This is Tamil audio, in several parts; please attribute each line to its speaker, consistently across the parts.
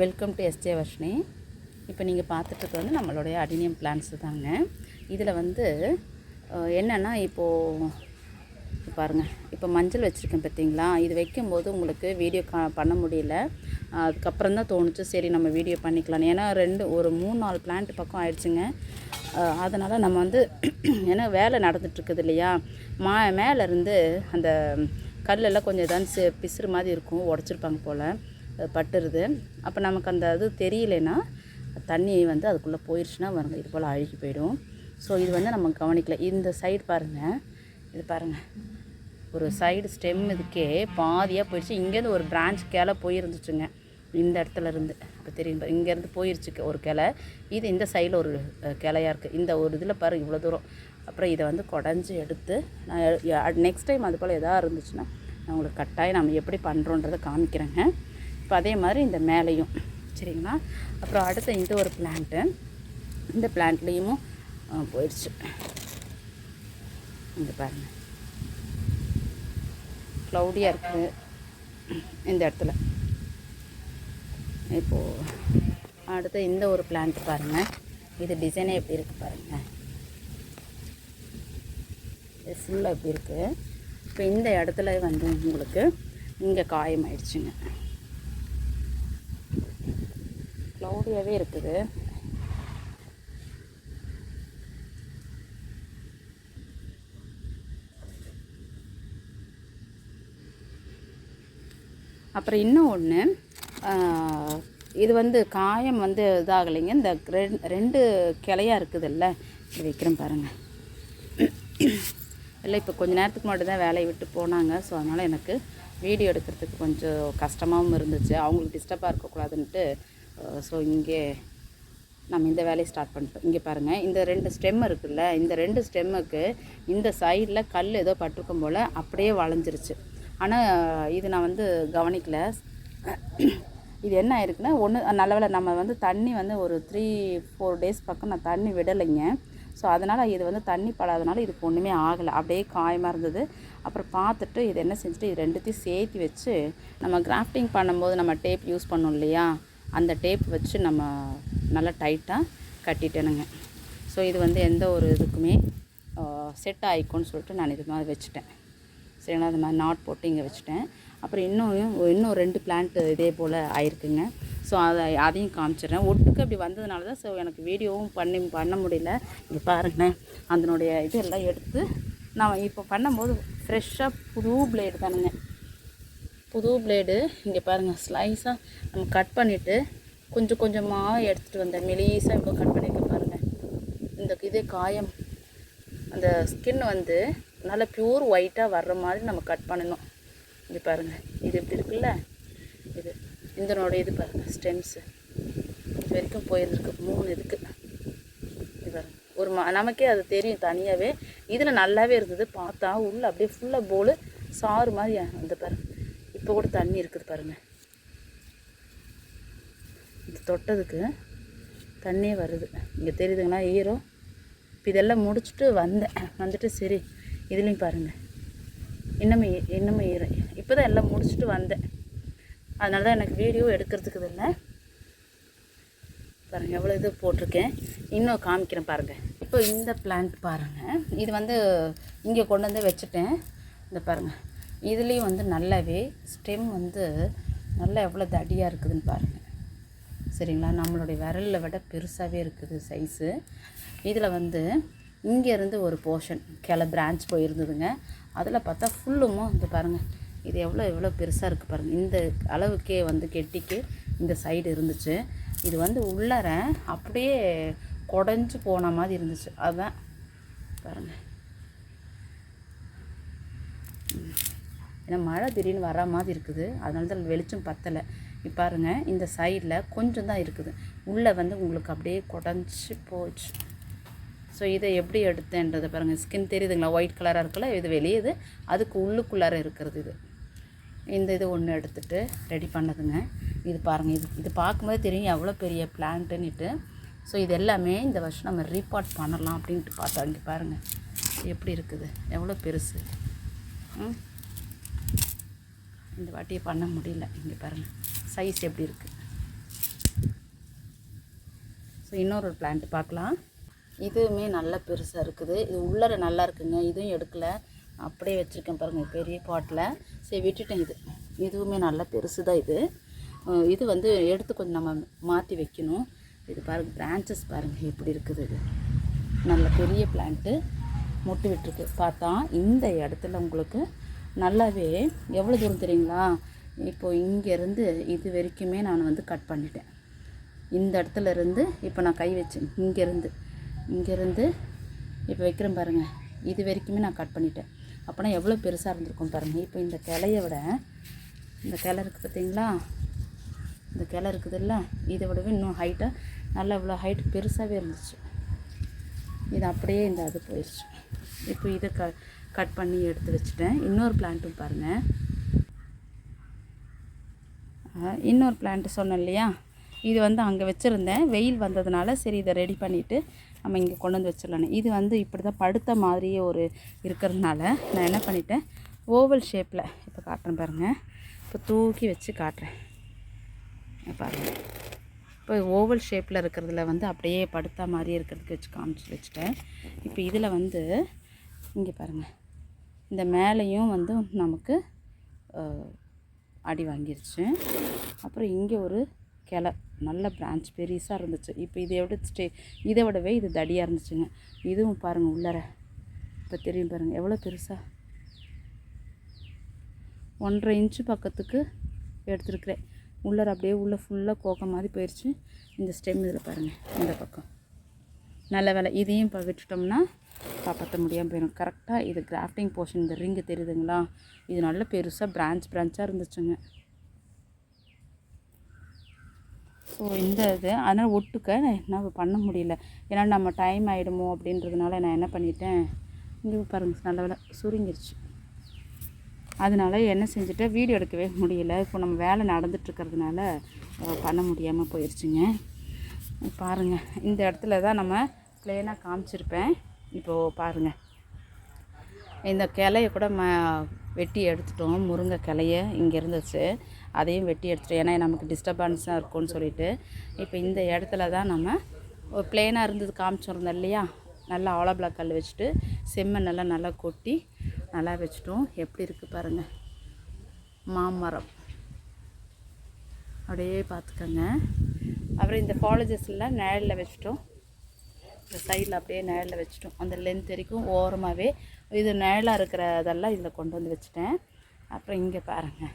Speaker 1: வெல்கம் டு எஸ்ஜே வர்ஷினி இப்போ நீங்கள் பார்த்துட்டு வந்து நம்மளுடைய அடினியம் பிளான்ஸ் தாங்க. இதில் வந்து என்னென்னா இப்போது பாருங்கள் இப்போ மஞ்சள் வச்சுருக்கேன் பார்த்தீங்களா இது வைக்கும்போது உங்களுக்கு வீடியோ கா பண்ண முடியல. அதுக்கப்புறம் தான் தோணுச்சு சரி நம்ம வீடியோ பண்ணிக்கலாம் ஏன்னா ரெண்டு ஒரு மூணு நாலு பிளான்ட் பக்கம் ஆயிடுச்சுங்க. அதனால் நம்ம வந்து ஏன்னா வேலை நடந்துட்டுருக்குது இல்லையா? மா மேலேருந்து அந்த கல்லெல்லாம் கொஞ்சம் ஏதாவது பிசுறு மாதிரி இருக்கும் உடச்சிருப்பாங்க போல். பட்டுருது. அப்போ நமக்கு அந்த இது தெரியலைன்னா தண்ணி வந்து அதுக்குள்ளே போயிடுச்சுன்னா பாருங்க இது போல் அழுகி போயிடும். ஸோ இது வந்து நம்ம கவனிக்கல. இந்த சைடு பாருங்கள் இது பாருங்கள் ஒரு சைடு ஸ்டெம் இதுக்கே பாதியாக போயிடுச்சு. இங்கேருந்து ஒரு பிரான்ச் கிளை போயிருந்துச்சுங்க. இந்த இடத்துல இருந்து. இப்போ தெரியும் பாரு, இங்கேருந்து போயிருச்சு ஒரு கிளை. இது இந்த சைடில் ஒரு கிளையாக இருக்குது இந்த ஒரு இதில் பாரு இவ்வளோ தூரம். அப்புறம் இதை வந்து குடஞ்சி எடுத்து நான் நெக்ஸ்ட் டைம் அது போல் எதாவது இருந்துச்சுன்னா நான் உங்களுக்கு கட்டாயம் நம்ம எப்படி பண்ணுறோன்றதை காமிக்கிறேங்க. இப்போ அதே மாதிரி இந்த மேலேயும் சரிங்களா? அப்புறம் அடுத்த இந்த ஒரு பிளான்ட்டு இந்த பிளான்ட்லேயும் போயிடுச்சு. இங்கே பாருங்கள் க்ளவுடியாக இருக்குது இந்த இடத்துல. இப்போது அடுத்து இந்த ஒரு பிளான்ட் பாருங்கள் இது டிசைனே எப்படி இருக்குது பாருங்கள் இது ஃபுல்லாக எப்படி இருக்குது இப்போ இந்த இடத்துல வந்து உங்களுக்கு இங்கே காயமாயிடுச்சுங்க. க்ளவுடியாகவே இருக்குது. அப்புறம் இன்னும் ஒன்று இது வந்து காயம் வந்து இதாகலைங்க. இந்த ரெண் ரெண்டு கிளையாக இருக்குதுல்ல இது வைக்கிறேன் பாருங்கள் இல்லை இப்போ கொஞ்சம் நேரத்துக்கு முன்னாடி தான் வேலையை விட்டு போனாங்க. ஸோ அதனால் எனக்கு வீடியோ எடுக்கிறதுக்கு கொஞ்சம் கஷ்டமாகவும் இருந்துச்சு. அவங்களுக்கு டிஸ்டர்பாக இருக்கக்கூடாதுன்ட்டு ஸோ இங்கே நம்ம இந்த வேலையை ஸ்டார்ட் பண்ணிட்டோம். இங்கே பாருங்கள் இந்த ரெண்டு ஸ்டெம் இருக்குல்ல இந்த ரெண்டு ஸ்டெம்முக்கு இந்த சைடில் கல் ஏதோ பட்டிருக்கும் போல் அப்படியே வளைஞ்சிருச்சு. ஆனால் இது நான் வந்து கவனிக்கல. இது என்ன ஆயிருக்குன்னா ஒன்று நல்ல நம்ம வந்து தண்ணி வந்து ஒரு த்ரீ ஃபோர் டேஸ் பக்கம் நான் தண்ணி விடலைங்க. ஸோ அதனால் இது வந்து தண்ணி படாதனால இதுக்கு ஒன்றுமே ஆகலை. அப்படியே காயமாக இருந்தது. அப்புறம் பார்த்துட்டு இது என்ன செஞ்சுட்டு இது ரெண்டுத்தையும் சேர்த்து வச்சு நம்ம கிராஃப்டிங் பண்ணும்போது நம்ம டேப் யூஸ் பண்ணோம் இல்லையா? அந்த டேப் வச்சு நம்ம நல்லா டைட்டாக கட்டிட்டேனுங்க. ஸோ இது வந்து எந்த ஒரு இதுக்குமே செட் ஆகிக்கும்னு சொல்லிட்டு நான் இது மாதிரி வச்சுட்டேன். சரிங்களா? அது மாதிரி நாட் போட்டு இங்கே வச்சுட்டேன். அப்புறம் இன்னும் இன்னும் ரெண்டு பிளான்ட் இதே போல் ஆயிருக்குங்க. ஸோ அதை அதையும் காமிச்சிடுறேன். ஒட்டுக்கு அப்படி வந்ததுனால தான் ஸோ எனக்கு வீடியோவும் பண்ணி பண்ண முடியல. இங்கே பாருங்களேன். அதனுடைய இதெல்லாம் எடுத்து நான் இப்போ பண்ணும்போது ஃப்ரெஷ்ஷாக புது பிளேடு தானுங்க. புது பிளேடு இங்கே பாருங்கள் ஸ்லைஸாக நம்ம கட் பண்ணிவிட்டு கொஞ்சம் கொஞ்சமாக எடுத்துகிட்டு வந்தேன் மெலீஸாக இவ்வளோ கட் பண்ணியிருக்கேன் பாருங்கள் இந்த இதே காயம் அந்த ஸ்கின் வந்து நல்லா பியூர் ஒயிட்டாக வர்ற மாதிரி நம்ம கட் பண்ணணும். இங்கே பாருங்கள் இது இப்படி இருக்குல்ல? இது இதனோட இது பாருங்கள் ஸ்டெம்ஸு இது வரைக்கும் போயிருந்துருக்கு மூணு இதுக்கு. இது பாருங்கள் ஒரு ம நமக்கே அது தெரியும் தனியாகவே இதில் நல்லாவே இருந்தது பார்த்தா உள்ள அப்படியே ஃபுல்லாக போல் சாறு மாதிரி அந்த பாருங்க. இப்போ கூட தண்ணி இருக்குது பாருங்கள் இது தொட்டதுக்கு தண்ணியே வருது. இங்கே தெரியுதுங்களா ஈரம்? இப்போ இதெல்லாம் முடிச்சுட்டு வந்தேன். வந்துட்டு சரி இதுலேயும் பாருங்கள் இன்னமும் ஈ- இன்னமும் ஈரம். இப்போ தான் எல்லாம் முடிச்சுட்டு வந்தேன். அதனால தான் எனக்கு வீடியோ எடுக்கிறதுக்கு இல்லை. பாருங்கள் எவ்வளோ இது போட்டிருக்கேன். இன்னும் காமிக்கிறேன் பாருங்கள் இப்போ இந்த பிளான்ட் பாருங்கள் இது வந்து இங்கே கொண்டு வந்து வச்சுட்டேன். இந்த பாருங்கள் இதுலேயும் வந்து நல்லாவே ஸ்டெம் வந்து நல்லா எவ்வளோ தடியாக இருக்குதுன்னு பாருங்கள் சரிங்களா? நம்மளுடைய விரலில் விட பெருசாகவே இருக்குது சைஸு இதில் வந்து இங்கேருந்து ஒரு போர்ஷன் கிளை பிரான்ச் போயிருந்ததுங்க. அதில் பார்த்தா ஃபுல்லுமோ இந்த பாருங்கள் இது எவ்வளோ எவ்வளோ பெருசாக இருக்குது பாருங்கள் இந்த அளவுக்கே வந்து கெட்டிக்கு இந்த சைடு இருந்துச்சு. இது வந்து உள்ளார அப்படியே குடஞ்சி போன மாதிரி இருந்துச்சு. அதுதான் பாருங்கள் ஏன்னா மழை திடீர்னு வர மாதிரி இருக்குது. அதனால தான் வெளிச்சம் பத்தலை. இப்போ பாருங்கள் இந்த சைடில் கொஞ்சம் தான் இருக்குது. உள்ளே வந்து உங்களுக்கு அப்படியே குடஞ்சி போச்சு. ஸோ இதை எப்படி எடுத்தேன்றதை பாருங்கள் ஸ்கின் தெரியுதுங்களா? ஒயிட் கலராக இருக்குல்ல? இது வெளியேது அதுக்கு உள்ளுக்குள்ளார இருக்கிறது இது. இந்த இது ஒன்று எடுத்துட்டு ரெடி பண்ணதுங்க. இது பாருங்கள் இது இது பார்க்கும்போது தெரியும். எவ்வளோ பெரிய பிளான்ட்டுன்னுட்டு ஸோ இது எல்லாமே இந்த வருஷம் நம்ம ரீபார்ட் பண்ணலாம் அப்படின்ட்டு பார்த்தா இங்கே பாருங்கள் எப்படி இருக்குது? எவ்வளோ பெருசு. ம். இந்த வாட்டியை பண்ண முடியல. இங்கே பாருங்கள் சைஸ் எப்படி இருக்குது ஸோ இன்னொரு பிளான்ட் பார்க்கலாம். இதுவுமே நல்ல பெருசாக இருக்குது. இது உள்ளர நல்லா இருக்குங்க. இதுவும் எடுக்கலை. அப்படியே வச்சுருக்கேன் பாருங்கள் பெரிய பாட்டில் சரி விட்டுட்டேன் இது. இதுவுமே நல்ல பெருசு தான் இது இது வந்து எடுத்து கொஞ்சம் நம்ம மாற்றி வைக்கணும். இது பாருங்கள் பிரான்ச்சஸ் பாருங்கள் எப்படி இருக்குது இது? நல்ல பெரிய பிளான்ட்டு முட்டு விட்டுருக்கு. பார்த்தா இந்த இடத்துல உங்களுக்கு நல்லாவே எவ்வளோ தூரம் தெரியுங்களா? இப்போது இங்கேருந்து இது வரைக்குமே நான் வந்து கட் பண்ணிட்டேன். இந்த இடத்துல இருந்து இப்போ நான் கை வச்சேன் இங்கேருந்து இங்கேருந்து இப்போ வைக்கிறேன் பாருங்கள் இது வரைக்குமே நான் கட் பண்ணிட்டேன். அப்போனா எவ்வளோ பெருசாக இருந்திருக்கும் பாருங்கள் இப்போ இந்த கிளைய விட இந்த கிளை இருக்குது பார்த்தீங்களா? இந்த கிளை இருக்குதுல்ல? இதை விடவே இன்னும் ஹைட்டாக நல்லா இவ்வளோ ஹைட் பெருசாகவே இருந்துச்சு. இது அப்படியே இந்த அது போயிடுச்சு. இப்போ இதை க கட் பண்ணி எடுத்து வச்சுட்டேன். இன்னொரு பிளான்ட்டும் பாருங்கள் இன்னொரு பிளான்ட்டு சொன்னேன் இல்லையா? இது வந்து அங்கே வச்சுருந்தேன். வெயில் வந்ததுனால சரி இதை ரெடி பண்ணிவிட்டு நம்ம இங்கே கொண்டு வந்து வச்சிடலான்னு. இது வந்து இப்படி தான் படுத்த மாதிரியே ஒரு இருக்கிறதுனால நான் என்ன பண்ணிட்டேன்? ஓவல் ஷேப்பில் இப்போ காட்டுறேன் பாருங்கள் இப்போ தூக்கி வச்சு காட்டுறேன். பாருங்கள் இப்போ ஓவல் ஷேப்பில் இருக்கிறதுல வந்து அப்படியே படுத்த மாதிரி இருக்கிறதுக்கு வச்சு காமிச்சு வச்சுட்டேன். இப்போ இதில் வந்து இங்கே பாருங்கள் இந்த மேலேயும் வந்து நமக்கு அடி வாங்கிருச்சு. அப்புறம் இங்கே ஒரு கிளை நல்ல பிரான்ச் பெருசாக இருந்துச்சு. இப்போ இதை விட ஸ்டே இதை விடவே இது தடியாக இருந்துச்சுங்க. இதுவும் பாருங்கள் உள்ளர. இப்போ தெரியும் பாருங்கள் எவ்வளோ பெருசாக ஒன்றரை இன்ச்சு பக்கத்துக்கு எடுத்துருக்குறேன். உள்ளர அப்படியே உள்ளே ஃபுல்லாக கோக்க மாதிரி போயிடுச்சு இந்த ஸ்டெம் இதில் பாருங்கள் இந்த பக்கம். நல்ல வேலை. இதையும் இப்போ விட்டுட்டோம்னா காப்பாற்ற முடியாமல் போயிடும் கரெக்டாக இது கிராஃப்டிங் போர்ஷன் இந்த ரிங்கு தெரியுதுங்களா? இது நல்ல பெருசாக பிரான்ச் பிரான்ச்சாக இருந்துச்சுங்க. ஸோ இந்த இது. அதனால் ஒட்டுக்க நான் என்ன பண்ண முடியல. ஏன்னா நம்ம டைம் ஆகிடுமோ அப்படின்றதுனால நான் என்ன பண்ணிட்டேன்? இங்கே பாருங்கள் நல்ல வேலை சுருங்கிருச்சு. அதனால என்ன செஞ்சுட்டு வீடியோ எடுக்கவே முடியல. இப்போ நம்ம வேலை நடந்துட்டுருக்கிறதுனால பண்ண முடியாமல் போயிடுச்சுங்க பாருங்கள் இந்த இடத்துல தான் நம்ம ப்ளேனாக காமிச்சிருப்பேன். இப்போது பாருங்கள் இந்த கிளைய கூட ம வெட்டி எடுத்துட்டோம். முருங்கை கிளைய இங்கே இருந்துச்சு. அதையும் வெட்டி எடுத்துட்டோம். ஏன்னா நமக்கு டிஸ்டர்பன்ஸாக இருக்கும்னு சொல்லிட்டு. இப்போ இந்த இடத்துல தான் நம்ம ஒரு பிளெயினாக இருந்தது காமிச்சிருந்தோம் இல்லையா? நல்லா ஆலோபிளா கல் வச்சுட்டு செம்மண்ணெல்லாம் நல்லா கொட்டி நல்லா வச்சுட்டோம். எப்படி இருக்குது பாருங்கள் மாமரம். அப்படியே பார்த்துக்கோங்க. அப்புறம் இந்த காலேஜஸ்லாம் நிழலில் வச்சுட்டோம். இந்த சைடில் அப்படியே நிழலில் வச்சுட்டோம். அந்த லென்த் வரைக்கும் ஓரமாகவே இது நிழலாக இருக்கிற இதெல்லாம் இதில் கொண்டு வந்து வச்சுட்டேன். அப்புறம் இங்கே பாருங்கள்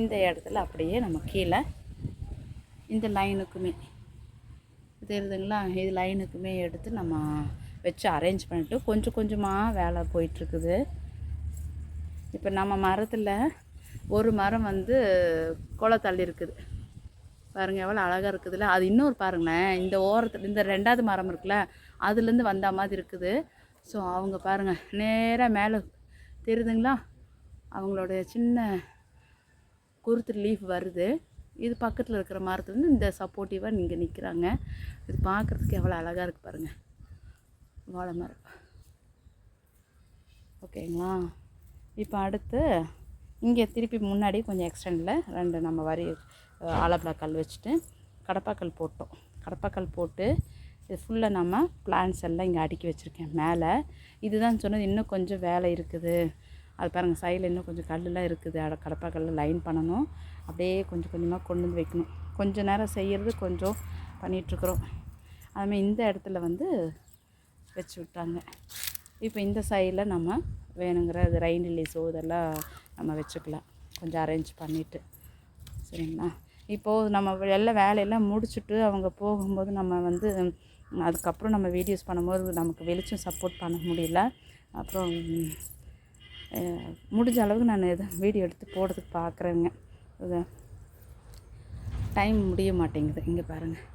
Speaker 1: இந்த இடத்துல அப்படியே நம்ம கீழே இந்த லைனுக்குமே தெரியுதுங்களா? இது லைனுக்குமே எடுத்து நம்ம வச்சு அரேஞ்ச் பண்ணிட்டு கொஞ்சம் கொஞ்சமாக வேலை போயிட்டுருக்குது இப்போ நம்ம மரத்தில் ஒரு மரம் வந்து குலை இருக்குது. பாருங்கள் எவ்வளோ அழகாக இருக்குதுல்ல? அது இன்னொரு பாருங்களேன் இந்த ஓரத்தில் இந்த ரெண்டாவது மரம் இருக்குல்ல அதுலேருந்து வந்த மாதிரி இருக்குது. ஸோ அவங்க பாருங்கள் நேராக மேலே தெரியுதுங்களா? அவங்களோட சின்ன குருத்து லீஃப் வருது. இது பக்கத்தில் இருக்கிற மரத்துலேருந்து இந்த சப்போர்ட்டிவாக நீங்கள் நிற்கிறாங்க இது பார்க்குறதுக்கு எவ்வளோ அழகாக இருக்குது பாருங்கள் வாழை மரம். ஓகேங்களா? இப்போ அடுத்து இங்கே திருப்பி முன்னாடி கொஞ்சம் எக்ஸ்டெண்டில் ரெண்டு நம்ம வரி ஆலப்பழ கல் வச்சுட்டு கடப்பாக்கல் போட்டோம். கடப்பாக்கல் போட்டு இது ஃபுல்லாக நம்ம பிளான்ஸ் எல்லாம் இங்கே அடுக்கி வச்சுருக்கேன். மேலே இதுதான் சொன்னது இன்னும் கொஞ்சம் வேலை இருக்குது. அது பாருங்கள் சைடில் இன்னும் கொஞ்சம் கல்லுலாம் இருக்குது. அட கடப்பாக்கல்ல லைன் பண்ணணும். அப்படியே கொஞ்சம் கொஞ்சமாக கொண்டு வந்து வைக்கணும். கொஞ்சம் நேரம் செய்கிறது கொஞ்சம் பண்ணிகிட்ருக்குறோம் அதுமாதிரி இந்த இடத்துல வந்து வச்சு விட்டாங்க. இப்போ இந்த சைடில் நம்ம வேணுங்கிற இது ரெயின் ரிலீஸோ இதெல்லாம் நம்ம வச்சுக்கலாம். கொஞ்சம் அரேஞ்ச் பண்ணிவிட்டு சரிங்களா? இப்போது நம்ம எல்லாம் வேலையெல்லாம் முடிச்சுட்டு அவங்க போகும்போது நம்ம வந்து அதுக்கப்புறம் நம்ம வீடியோஸ் பண்ணும்போது நமக்கு வெளிச்சம் சப்போர்ட் பண்ண முடியல. அப்புறம் முடிஞ்ச அளவுக்கு நான் இதை வீடியோ எடுத்து போடுறதுக்கு பார்க்குறேங்க டைம் முடிய மாட்டேங்குது. இங்கே பாருங்கள்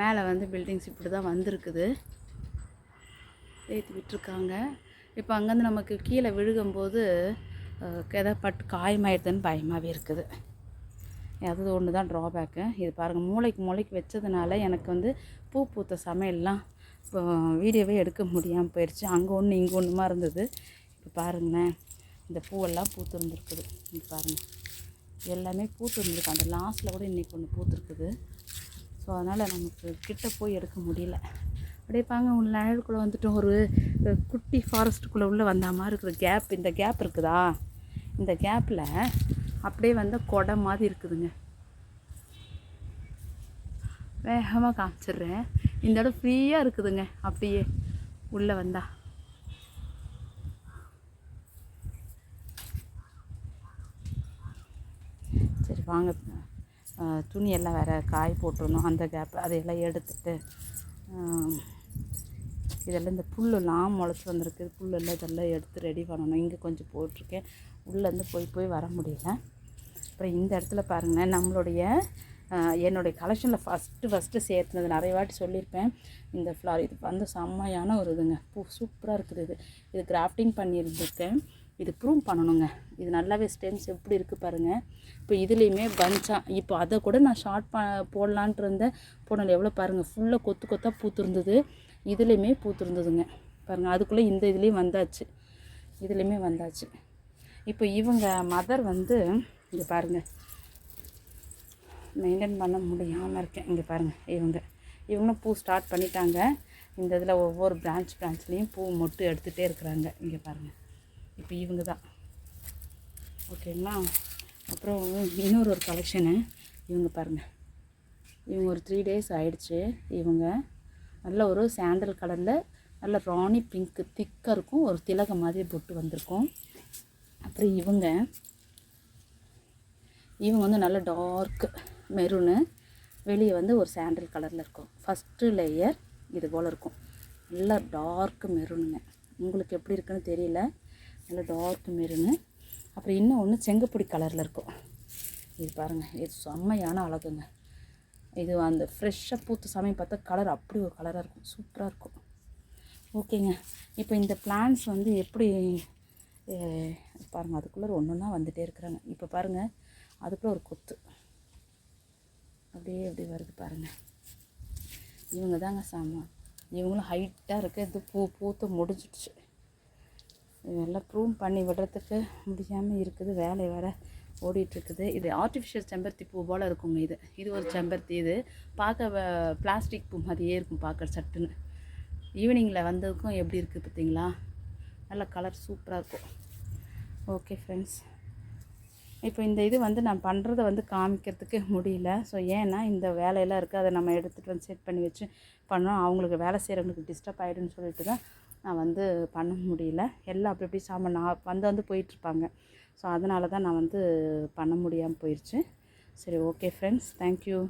Speaker 1: மேலே வந்து பில்டிங்ஸ் இப்படி தான் வந்திருக்குது. ஏற்றி விட்டுருக்காங்க. இப்போ அங்கேருந்து நமக்கு கீழே விழுகும்போது அஹ், எதாவது பட்டு காயமாயிடுதுன்னு பயமாகவே இருக்குது. அது ஒன்று தான் ட்ராபேக்கு இது பாருங்கள் மூளைக்கு மூளைக்கு வச்சதுனால எனக்கு வந்து பூ பூத்த சமையல்லாம் இப்போ வீடியோவே எடுக்க முடியாமல் போயிடுச்சு அங்கே ஒன்று இங்கே ஒன்றுமா இருந்தது. இப்போ பாருங்களேன் இந்த பூவெல்லாம் பூத்துருந்துருக்குது. இருந்திருக்குது பாருங்கள் எல்லாமே பூத்துருந்துருக்கு. அந்த லாஸ்ட்டில் கூட இன்றைக்கி ஒன்று பூத்துருக்குது. ஸோ அதனால் நமக்கு கிட்ட போய் எடுக்க முடியல. அப்படியே பாங்க உள்ள நிழலுக்குள்ளே வந்துட்டோம் ஒரு குட்டி ஃபாரஸ்ட்டுக்குள்ளே உள்ளே வந்த மாதிரி இருக்கிற கேப் இந்த கேப் இருக்குதா? இந்த கேப்பில் அப்படியே வந்து கொடை மாதிரி இருக்குதுங்க. வேகமாக காமிச்சிடுறேன். இந்த இடம் ஃப்ரீயாக இருக்குதுங்க. அப்படியே உள்ளே வந்தா. சரி வாங்க. துணியெல்லாம் வேறு காய் போட்டுருணும் அந்த கேப் அதையெல்லாம் எடுத்துட்டு இதெல்லாம் இந்த புல்லெல்லாம் முளைச்சி வந்திருக்கு. புல்லெல்லாம் இதெல்லாம் எடுத்து ரெடி பண்ணணும். இங்கே கொஞ்சம் போட்டிருக்கேன். உள்ளேருந்து போய் போய் வர முடியல. அப்புறம் இந்த இடத்துல பாருங்கள் நம்மளுடைய என்னுடைய கலெக்ஷனில் ஃபஸ்ட்டு ஃபஸ்ட்டு சேர்த்துனது. நிறைய வாட்டி சொல்லியிருப்பேன். இந்த ஃப்ளார் இது வந்து செம்மையான ஒரு இதுங்க. பூ சூப்பராக இருக்குது இது. இது கிராஃப்டிங் பண்ணியிருந்திருக்கேன். இது ப்ரூவ் பண்ணணுங்க. இது நல்லாவே ஸ்டெம்ஸ் எப்படி இருக்குது பாருங்கள் இப்போ இதுலேயுமே பஞ்சாக இப்போ அதை கூட நான் ஷார்ட் ப போடலான்ட்டு இருந்தேன் போடல எவ்வளோ பாருங்கள் ஃபுல்லாக கொத்து கொத்தாக பூத்துருந்தது. இதுலேயுமே பூத்துருந்ததுங்க. பாருங்கள் அதுக்குள்ளே இந்த இதுலேயும் வந்தாச்சு. இதுலேயுமே வந்தாச்சு. இப்போ இவங்க மதர் வந்து இங்கே பாருங்கள் மெயின்டைன் பண்ண முடியாமல் இருக்கேன். இங்கே பாருங்கள் இவங்க. இவங்களும் பூ ஸ்டார்ட் பண்ணிட்டாங்க. இந்த இதில் ஒவ்வொரு பிரான்ச் பிரான்ச்லேயும் பூ மொட்டு எடுத்துகிட்டே இருக்கிறாங்க. இங்கே பாருங்கள் இப்போ இவங்க தான். ஓகேங்களா அப்புறம் இன்னொரு ஒரு கலெக்ஷனு இவங்க பாருங்கள் இவங்க ஒரு த்ரீ டேஸ் ஆயிடுச்சு. இவங்க நல்ல ஒரு சாண்டல் கலரில் நல்ல ராணி பிங்க்கு திக்காக இருக்கும். ஒரு திலகம் மாதிரி பொட்டு வந்திருக்கும். அப்புறம் இவங்க இவங்க வந்து நல்ல டார்க் மெரூனு வெளியே வந்து ஒரு சாண்டல் கலரில் இருக்கும். ஃபஸ்ட்டு லேயர் இது போல் இருக்கும். நல்லா டார்க் மெரூனுங்க உங்களுக்கு எப்படி இருக்குன்னு தெரியல. நல்ல டார்க் மெரூனு அப்புறம் இன்னும் ஒன்று செங்கப்பொடி கலரில் இருக்கும். இது பாருங்கள் இது செம்மையான அழகுங்க. இது அந்த ஃப்ரெஷ்ஷாக பூத்த சமயம் பார்த்தா கலர் அப்படி ஒரு கலராக இருக்கும். சூப்பராக இருக்கும். ஓகேங்க இப்போ இந்த பிளான்ஸ் வந்து எப்படி பாருங்கள் அதுக்குள்ளே ஒன்று ஒன்றா வந்துகிட்டே இருக்கிறாங்க. இப்போ பாருங்கள் அதுக்குள்ளே ஒரு கொத்து. அப்படியே அப்படி வருது பாருங்கள் இவங்க தாங்க சாமான் இவங்களும் ஹைட்டாக இருக்குது இது பூ பூத்து முடிஞ்சிடுச்சு. இதெல்லாம் ப்ரூவ் பண்ணி விடுறதுக்கு முடியாமல் இருக்குது. வேலை வேறு ஓடிட்டுருக்குது இது ஆர்டிஃபிஷியல் செம்பருத்தி பூ போல் இருக்குங்க இது. இது ஒரு செம்பருத்தி இது. பார்க்க பிளாஸ்டிக் பூ மாதிரியே இருக்கும் பார்க்க சட்டுன்னு. ஈவினிங்கில் வந்ததுக்கும் எப்படி இருக்குது பார்த்தீங்களா? நல்ல கலர் சூப்பராக இருக்கும். ஓகே ஃப்ரெண்ட்ஸ் இப்போ இந்த இது வந்து நான் பண்ணுறத வந்து காமிக்கிறதுக்கு முடியல. ஸோ ஏன்னா இந்த வேலையெல்லாம் இருக்குது அதை நம்ம எடுத்துகிட்டு வந்து செட் பண்ணி வச்சு பண்ணோம். அவங்களுக்கு வேலை செய்கிறவங்களுக்கு டிஸ்டர்ப் ஆகிடுன்னு சொல்லிட்டு தான் நான் வந்து பண்ண முடியல. எல்லாம் அப்படி அப்படி சாமான் நான் வந்து வந்து போயிட்டுருப்பாங்க ஸோ அதனால தான் நான் வந்து பண்ண முடியாமல் போயிடுச்சு சரி ஓகே ஃப்ரெண்ட்ஸ் தேங்க்யூ